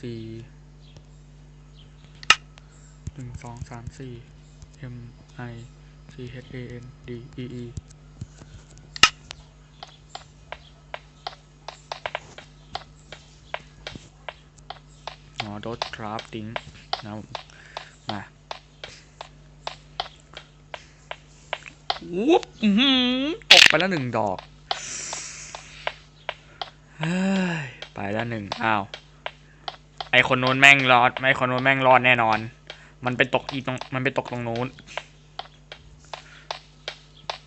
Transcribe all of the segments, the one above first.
สี่หนึ่งสองสามสี่ M I C H A N D E E อ๋อ dot crafting นะมาวุ๊บอือออกไปแล้วหนึ่งดอกเฮ้ยไปแล้วหนึ่งอ้าว ไอคนนู้นแม่งรอดไม่คนนู้นแม่งรอดแน่นอน มันไปตกอีตรง มันไปตกตรงนู้น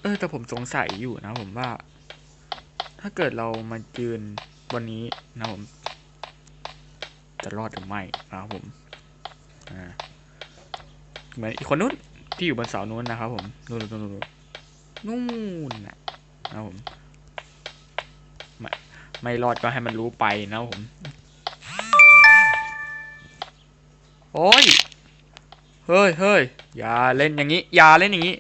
เออแต่ผมสงสัยอยู่นะผมว่า ถ้าเกิดเรามายืนบนนี้นะผม จะรอดหรือไม่นะครับผมอ่าเหมือนอีกคนนู้นที่อยู่บนเสานู้นนะครับผมนู่นนู่นนู่นนู่นนะนะครับผมไม่ไม่รอดก็ให้มันรู้ไปนะผม โอ้ย เฮ้ยเฮ้ยอย่าเล่นอย่างนี้ อย่าเล่นอย่างนี้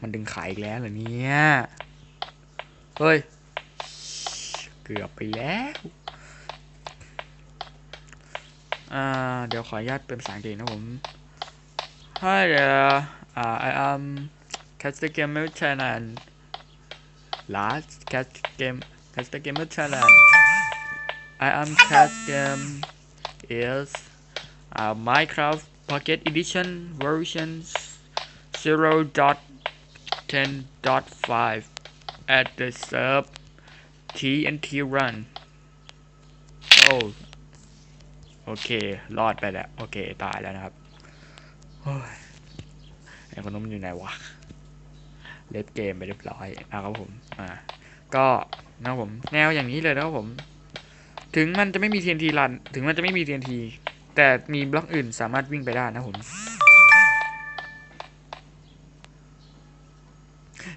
มันดึงขายอีกแล้วเหรอเนี่ย เฮ้ย เกือบไปแล้วอ่าเดี๋ยวขออนุญาตเป็นภาษาอังกฤษนะผม Hi there uh, I am Caster Gamer Thailand last Cast Game Caster Gamer Thailand I am Cast Game is uh, Minecraft Pocket Edition version 0.10.5 at the serve TNT run โอ้โอเค รอดไปแล้ว โอเค ตายแล้วนะครับโอ้ยไอ้คนนู้นมันอยู่ไหนวะ เล่นเกมไปเรียบร้อยนะครับผม อ่า ก็นะครับผม แนวอย่างนี้เลยนะครับผม ถึงมันจะไม่มี TNT รัน ถึงมันจะไม่มี TNT แต่มีบล็อกอื่นสามารถวิ่งไปได้นะผม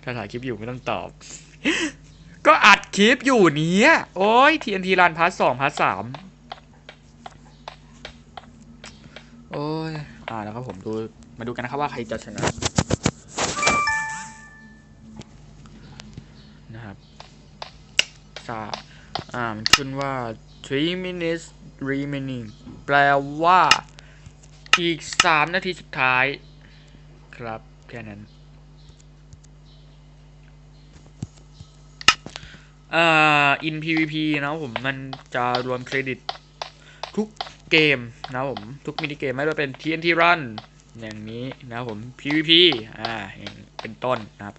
ถ้าถ่ายคลิปอยู่ไม่ต้องตอบ ก็อัดคลิปอยู่เนี้ย โอ้ย TNT รันพาร์ทสองพาร์ทสามโอ้ย อ่าแล้วครับผมดู มาดูกันนะครับว่าใครจะชนะ นะครับสาอ่า มันขึ้นว่า three minutes remaining แปลว่า อีกสามนาทีสุดท้าย ครับ แค่นั้นอ่า in PVP นะผมมันจะรวมเครดิตทุกเกมนะผม ทุกมินิเกมไม่ว่าเป็น TNT Run อย่างนี้นะผม PVP อ่าอย่างเป็นต้นนะครับ